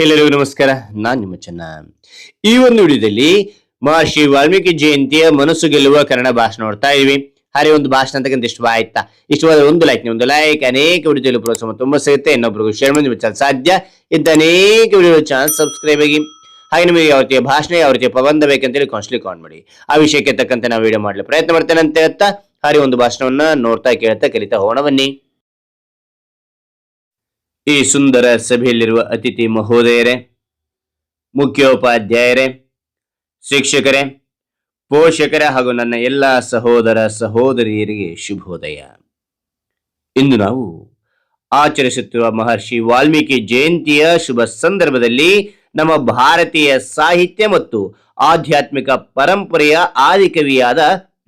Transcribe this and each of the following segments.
ಎಲ್ಲರಿಗೂ ನಮಸ್ಕಾರ. ನಾನ್ ನಿಮ್ಮ ಚೆನ್ನ. ಈ ಒಂದು ವಿಡಿಯೋದಲ್ಲಿ ಮಹರ್ಷಿ ವಾಲ್ಮೀಕಿ ಜಯಂತಿಯ ಮನಸ್ಸು ಗೆಲ್ಲುವ ಕನ್ನಡ ಭಾಷಣ ನೋಡ್ತಾ ಇದೀವಿ. ಹರಿ ಒಂದು ಭಾಷಣ ಅಂತಕ್ಕಂಥ ಇಷ್ಟ ಆಯ್ತಾ? ಇಷ್ಟವಾದ ಒಂದು ಲೈಕ್ ಒಂದು ಲೈಕ್ ಅನೇಕ ವಿಡಿಯೋದಲ್ಲಿ ಪ್ರೋತ್ಸಾಹ ತುಂಬಾ ಸಿಗುತ್ತೆ ಇನ್ನೊಬ್ರಿಗೂ ಶೇರ್ ಮಾಡಿ ಸಾಧ್ಯ ಇಂಥ ಅನೇಕ ವಿಡಿಯೋ ಚಾನಲ್ ಸಬ್ಸ್ಕ್ರೈಬ್ ಆಗಿ. ಹಾಗೆ ನಿಮಗೆ ಯಾವ ರೀತಿಯ ಭಾಷಣ, ಯಾವ ರೀತಿಯ ಪ್ರಬಂಧ ಬೇಕಂತೇಳಿ ಕಾನ್ಸ್ಟ್ಲಿ ಕಾಲ್ ಮಾಡಿ. ಆ ವಿಷಯಕ್ಕೆ ತಕ್ಕಂತೆ ನಾವು ವಿಡಿಯೋ ಮಾಡಲು ಪ್ರಯತ್ನ ಮಾಡ್ತೇನೆ ಅಂತ ಹೇಳ್ತಾ ಹರಿ ಒಂದು ಭಾಷಣವನ್ನ ನೋಡ್ತಾ, ಕೇಳ್ತಾ, ಕಲಿತಾ ಹೋಗೋಣ ಬನ್ನಿ. ಈ ಸುಂದರ ಸಭೆಯಲ್ಲಿರುವ ಅತಿಥಿ ಮಹೋದಯರೇ, ಮುಖ್ಯೋಪಾಧ್ಯಾಯರೇ, ಶಿಕ್ಷಕರೇ, ಪೋಷಕರೇ ಹಾಗೂ ನನ್ನ ಎಲ್ಲ ಸಹೋದರ ಸಹೋದರಿಯರಿಗೆ ಶುಭೋದಯ. ಇಂದು ನಾವು ಆಚರಿಸುತ್ತಿರುವ ಮಹರ್ಷಿ ವಾಲ್ಮೀಕಿ ಜಯಂತಿಯ ಶುಭ ಸಂದರ್ಭದಲ್ಲಿ ನಮ್ಮ ಭಾರತೀಯ ಸಾಹಿತ್ಯ ಮತ್ತು ಆಧ್ಯಾತ್ಮಿಕ ಪರಂಪರೆಯ ಆದಿಕವಿಯಾದ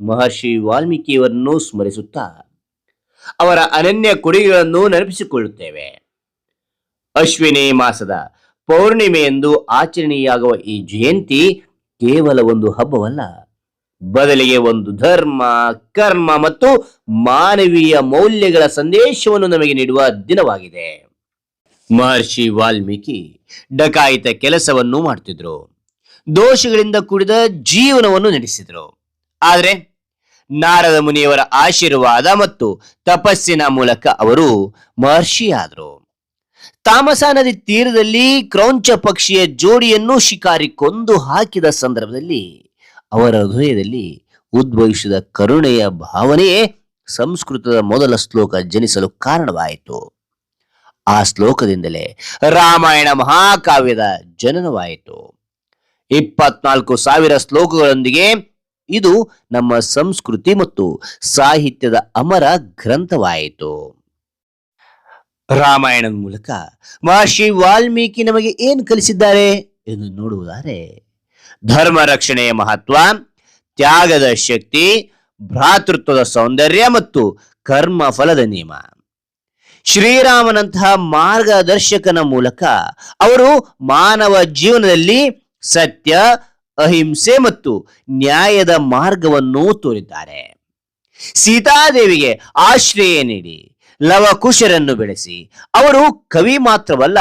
ಮಹರ್ಷಿ ವಾಲ್ಮೀಕಿಯವರನ್ನು ಸ್ಮರಿಸುತ್ತಾ ಅವರ ಅನನ್ಯ ಕೊಡುಗೆಗಳನ್ನು ನೆನಪಿಸಿಕೊಳ್ಳುತ್ತೇವೆ. ಅಶ್ವಿನಿ ಮಾಸದ ಪೌರ್ಣಿಮೆಯಂದು ಆಚರಣೆಯಾಗುವ ಈ ಜಯಂತಿ ಕೇವಲ ಒಂದು ಹಬ್ಬವಲ್ಲ. ಬದಲಿಗೆ ಒಂದು ಧರ್ಮ, ಕರ್ಮ ಮತ್ತು ಮಾನವೀಯ ಮೌಲ್ಯಗಳ ಸಂದೇಶವನ್ನು ನಮಗೆ ನೀಡುವ ದಿನವಾಗಿದೆ. ಮಹರ್ಷಿ ವಾಲ್ಮೀಕಿ ಡಕಾಯಿತ ಕೆಲಸವನ್ನು ಮಾಡ್ತಿದ್ರು. ದೋಷಗಳಿಂದ ಕೂಡಿದ ಜೀವನವನ್ನು ನಡೆಸಿದ್ರು. ಆದರೆ ನಾರದ ಮುನಿಯವರ ಆಶೀರ್ವಾದ ಮತ್ತು ತಪಸ್ಸಿನ ಮೂಲಕ ಅವರು ಮಹರ್ಷಿಯಾದರು. ತಾಮಸಾ ನದಿ ತೀರದಲ್ಲಿ ಕ್ರೌಂಚ ಪಕ್ಷಿಯ ಜೋಡಿಯನ್ನು ಶಿಕಾರಿ ಕೊಂದು ಹಾಕಿದ ಸಂದರ್ಭದಲ್ಲಿ ಅವರ ಹೃದಯದಲ್ಲಿ ಉದ್ಭವಿಸಿದ ಕರುಣೆಯ ಭಾವನೆಯೇ ಸಂಸ್ಕೃತದ ಮೊದಲ ಶ್ಲೋಕ ಜನಿಸಲು ಕಾರಣವಾಯಿತು. ಆ ಶ್ಲೋಕದಿಂದಲೇ ರಾಮಾಯಣ ಮಹಾಕಾವ್ಯದ ಜನನವಾಯಿತು. ಇಪ್ಪತ್ನಾಲ್ಕು ಸಾವಿರ ಶ್ಲೋಕಗಳೊಂದಿಗೆ ಇದು ನಮ್ಮ ಸಂಸ್ಕೃತಿ ಮತ್ತು ಸಾಹಿತ್ಯದ ಅಮರ ಗ್ರಂಥವಾಯಿತು. ರಾಮಾಯಣದ ಮೂಲಕ ಮಹರ್ಷಿ ವಾಲ್ಮೀಕಿ ನಮಗೆ ಏನು ಕಲಿಸಿದ್ದಾರೆ ಎಂದು ನೋಡುವುದಾದರೆ, ಧರ್ಮ ರಕ್ಷಣೆಯ ಮಹತ್ವ, ತ್ಯಾಗದ ಶಕ್ತಿ, ಭ್ರಾತೃತ್ವದ ಸೌಂದರ್ಯ ಮತ್ತು ಕರ್ಮ ಫಲದ ನಿಯಮ. ಶ್ರೀರಾಮನಂತಹ ಮಾರ್ಗದರ್ಶಕನ ಮೂಲಕ ಅವರು ಮಾನವ ಜೀವನದಲ್ಲಿ ಸತ್ಯ, ಅಹಿಂಸೆ ಮತ್ತು ನ್ಯಾಯದ ಮಾರ್ಗವನ್ನು ತೋರಿದ್ದಾರೆ. ಸೀತಾದೇವಿಗೆ ಆಶ್ರಯ ನೀಡಿ ಲವಕುಶರನ್ನು ಬೆಳೆಸಿ. ಅವರು ಕವಿ ಮಾತ್ರವಲ್ಲ,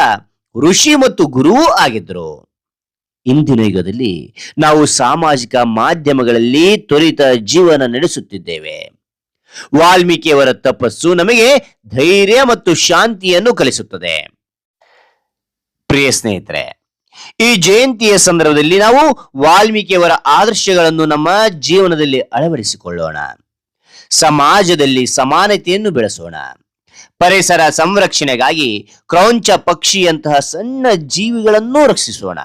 ಋಷಿ ಮತ್ತು ಗುರುವೂ ಆಗಿದ್ರು ಇಂದಿನ ಯುಗದಲ್ಲಿ ನಾವು ಸಾಮಾಜಿಕ ಮಾಧ್ಯಮಗಳಲ್ಲಿ ತ್ವರಿತ ಜೀವನ ನಡೆಸುತ್ತಿದ್ದೇವೆ. ವಾಲ್ಮೀಕಿಯವರ ತಪಸ್ಸು ನಮಗೆ ಧೈರ್ಯ ಮತ್ತು ಶಾಂತಿಯನ್ನು ಕಲಿಸುತ್ತದೆ. ಪ್ರಿಯ ಸ್ನೇಹಿತರೆ, ಈ ಜಯಂತಿಯ ಸಂದರ್ಭದಲ್ಲಿ ನಾವು ವಾಲ್ಮೀಕಿಯವರ ಆದರ್ಶಗಳನ್ನು ನಮ್ಮ ಜೀವನದಲ್ಲಿ ಅಳವಡಿಸಿಕೊಳ್ಳೋಣ. ಸಮಾಜದಲ್ಲಿ ಸಮಾನತೆಯನ್ನು ಬೆಳೆಸೋಣ. ಪರಿಸರ ಸಂರಕ್ಷಣೆಗಾಗಿ ಕ್ರೌಂಚ ಪಕ್ಷಿಯಂತಹ ಸಣ್ಣ ಜೀವಿಗಳನ್ನು ರಕ್ಷಿಸೋಣ.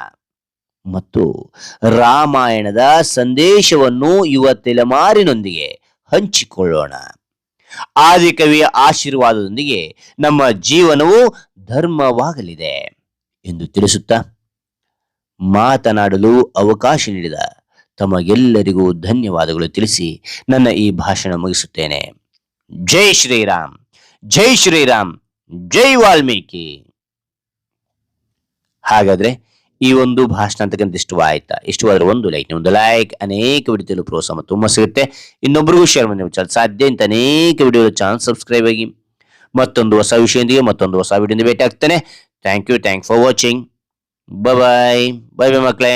ಮತ್ತು ರಾಮಾಯಣದ ಸಂದೇಶವನ್ನು ಯುವ ತಲೆಮಾರಿನೊಂದಿಗೆ ಹಂಚಿಕೊಳ್ಳೋಣ. ಆದಿಕವಿಯ ಆಶೀರ್ವಾದದೊಂದಿಗೆ ನಮ್ಮ ಜೀವನವು ಧರ್ಮವಾಗಲಿದೆ ಎಂದು ತಿಳಿಸುತ್ತಾ ಮಾತನಾಡಲು ಅವಕಾಶ ನೀಡಿದ ತಮಗೆಲ್ಲರಿಗೂ ಧನ್ಯವಾದಗಳು ತಿಳಿಸಿ ನನ್ನ ಈ ಭಾಷಣ ಮುಗಿಸುತ್ತೇನೆ. ಜೈ ಶ್ರೀರಾಮ್. ಜೈ ಶ್ರೀರಾಮ್, ಜೈ ವಾಲ್ಮೀಕಿ. ಹಾಗಾದ್ರೆ ಈ ಒಂದು ಭಾಷಣ ಅಂತಕ್ಕಂಥ ಇಷ್ಟವಾಯ್ತಾ? ಇಷ್ಟವಾದ್ರೆ ಒಂದು ಲೈಕ್ ಒಂದು ಲೈಕ್ ಅನೇಕ ವಿಡಿಯೋದಲ್ಲೂ ಪ್ರೋತ್ಸಾಹ ತುಂಬ ಸಿಗುತ್ತೆ. ಇನ್ನೊಬ್ಬರಿಗೂ ಶೇರ್ ಮಾಡಿ ಚಾನಲ್ ಸಾಧ್ಯ ಇಂತ ಅನೇಕ ವಿಡಿಯೋ ಚಾನಲ್ ಸಬ್ಸ್ಕ್ರೈಬ್ ಆಗಿ ಮತ್ತೊಂದು ಹೊಸ ವಿಷಯದೊಂದಿಗೆ ಮತ್ತೊಂದು ಹೊಸ ವಿಡಿಯೋದಿಂದ ಭೇಟಿ ಆಗ್ತೇನೆ. Thank you thank for watching bye bye bye ಮಕ್ಕಳೇ.